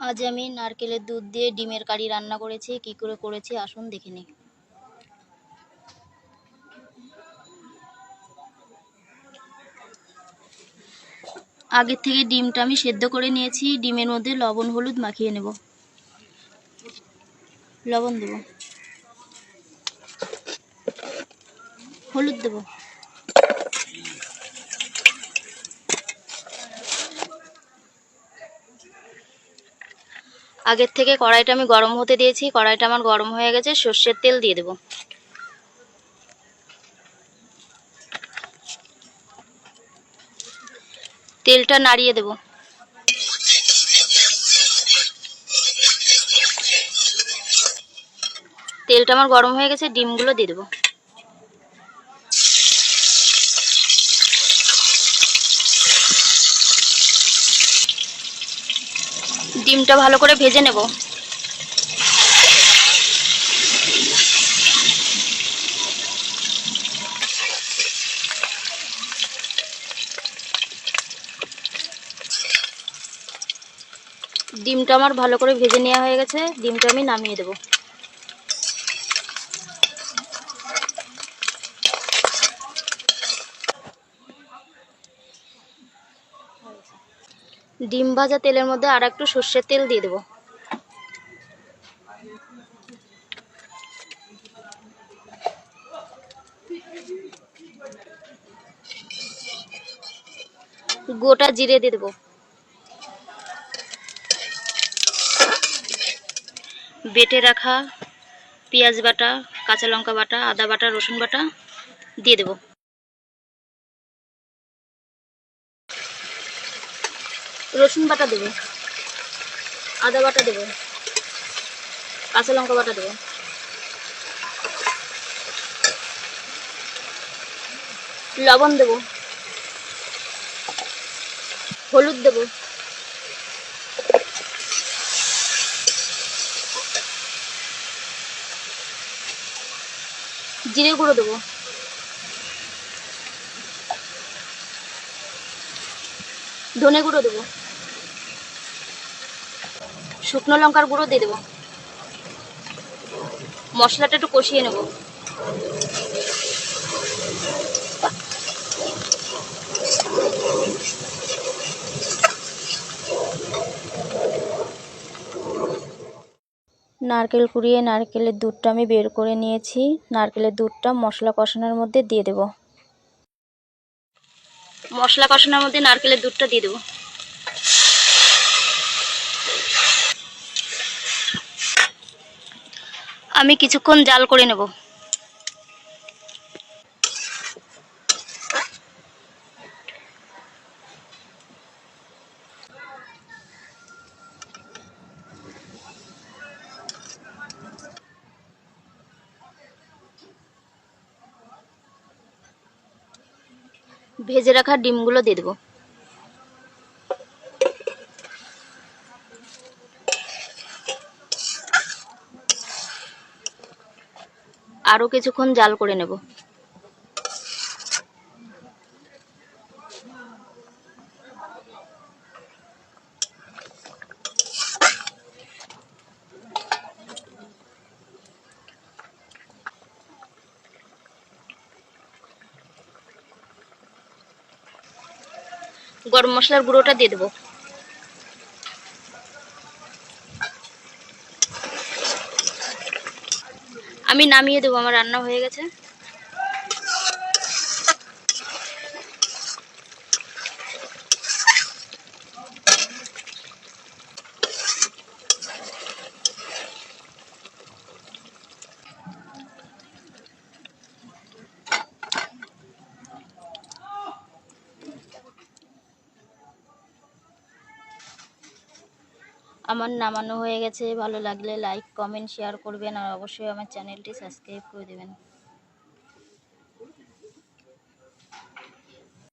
আজ আমি নারকেলের দুধ দিয়ে ডিমের কারি রান্না করেছি। কি করে করেছি? আসুন, দেখে নিই। আগের থেকে ডিমটা আমি সেদ্ধ করে নিয়েছি। ডিমের মধ্যে লবণ, হলুদ মাখিয়ে নেব। লবণ দেব। হলুদ দেব। আগের থেকে কড়াইটা আমি গরম হতে দিয়েছি, কড়াইটা আমার গরম হয়ে গেছে, সর্ষের তেল দিয়ে দেব। তেলটা নাড়িয়ে দেব। তেলটা আমার গরম হয়ে গেছে, ডিমগুলো দিয়ে দেবো। ডিমটা ভালো করে ভেজে নেব। ডিমটা আমার ভালো করে ভেজে নেওয়া হয়ে গেছে। ডিমটা আমি নামিয়ে দেব। ডিম ভাজা তেলের মধ্যে আর একটু সর্ষের তেল দিয়ে দেবো। গোটা জিরে দিয়ে দেবো। বেটে রাখা পেঁয়াজ বাটা, কাঁচা লঙ্কা বাটা, আদা বাটা, রসুন বাটা দিয়ে দেবো। রসুন বাটা দেবো। আদা বাটা দেবো। কাঁচা লঙ্কা বাটা দেবো। লবণ দেবো। হলুদ দেবো। জিরে গুঁড়ো দেবো। ধনে গুঁড়ো দেবো। শুকনো লঙ্কার গুঁড়ো দিয়ে দেবো। মশলাটা একটু কষিয়ে নেব। নারকেল কুড়িয়ে নারকেলের দুধটা আমি বের করে নিয়েছি। নারকেলের দুধটা মশলা কষানোর মধ্যে দিয়ে দেব। মশলা কষানোর মধ্যে নারকেলের দুধটা দিয়ে দেবো। আমি কিছুক্ষণ জাল করে নেব। ভেজে রাখা ডিমগুলো দিয়ে দেবো। আরও কিছুক্ষণ জাল করে নেব। গরম মশলার গুঁড়োটা দিয়ে দেবো। আমি নামিয়ে দেবো আমার রান্না হয়ে গেছে। আমার নামানো হয়ে গেছে। ভালো লাগলে লাইক কমেন্ট শেয়ার করবেন আর অবশ্যই আমার চ্যানেলটি সাবস্ক্রাইব করে দেবেন।